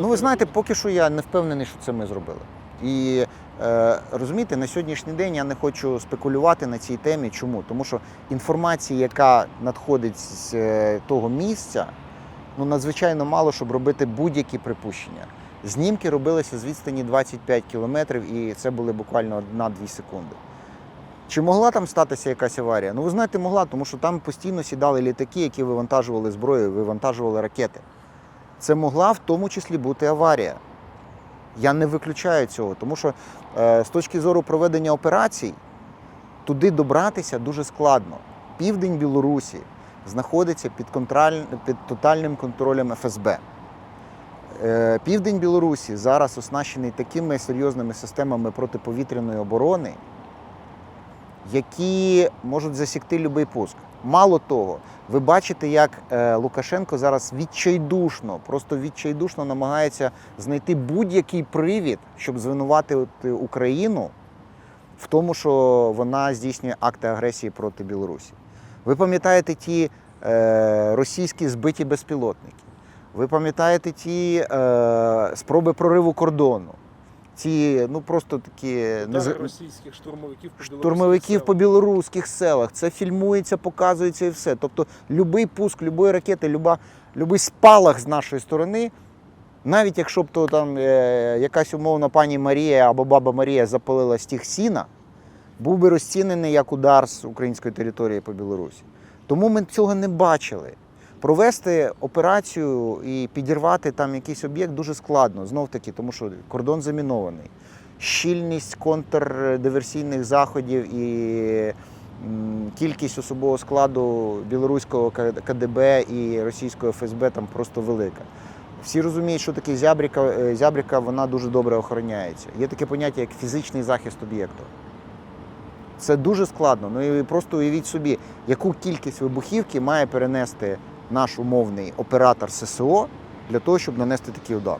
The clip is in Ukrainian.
Ну, ви знаєте, поки що я не впевнений, що це ми зробили. І е, розумієте, на сьогоднішній день я не хочу спекулювати на цій темі. Чому? Тому що інформація, яка надходить з е, того місця, ну надзвичайно мало, щоб робити будь-які припущення. Знімки робилися з відстані 25 кілометрів, і це були буквально 1-2 секунди. Чи могла там статися якась аварія? Ну, ви знаєте, могла, тому що там постійно сідали літаки, які вивантажували зброю, вивантажували ракети. Це могла в тому числі бути аварія. Я не виключаю цього, тому що е, з точки зору проведення операцій туди добратися дуже складно. Південь Білорусі знаходиться під, контроль, під тотальним контролем ФСБ. Е, Південь Білорусі зараз оснащений такими серйозними системами протиповітряної оборони, які можуть засікти будь-який пуск. Мало того, ви бачите, як е, Лукашенко зараз відчайдушно, просто відчайдушно намагається знайти будь-який привід, щоб звинуватити Україну в тому, що вона здійснює акти агресії проти Білорусі. Ви пам'ятаєте ті е, російські збиті безпілотники? Ви пам'ятаєте ті е, спроби прориву кордону? Ці ну просто такі Удари російських штурмовиків по штурмовиків по білоруських білоруських селах. Це фільмується, показується і все. Тобто, будь-який пуск, будь-якої ракети, люба, будь-який спалах з нашої сторони, навіть якщо б то там е, якась умовна пані Марія або баба Марія запалила стіг сіна, був би розцінений як удар з української території по Білорусі. Тому ми цього не бачили. Провести операцію і підірвати там якийсь об'єкт дуже складно, знов таки, тому що кордон замінований. Щільність контрдиверсійних заходів і кількість особового складу білоруського КДБ і російського ФСБ там просто велика. Всі розуміють, що таке зябріка, е, зябріка вона дуже добре охороняється. Є таке поняття, як фізичний захист об'єкту. Це дуже складно. Ну і просто уявіть собі, яку кількість вибухівки має перенести наш умовний оператор ССО для того, щоб нанести такий удар.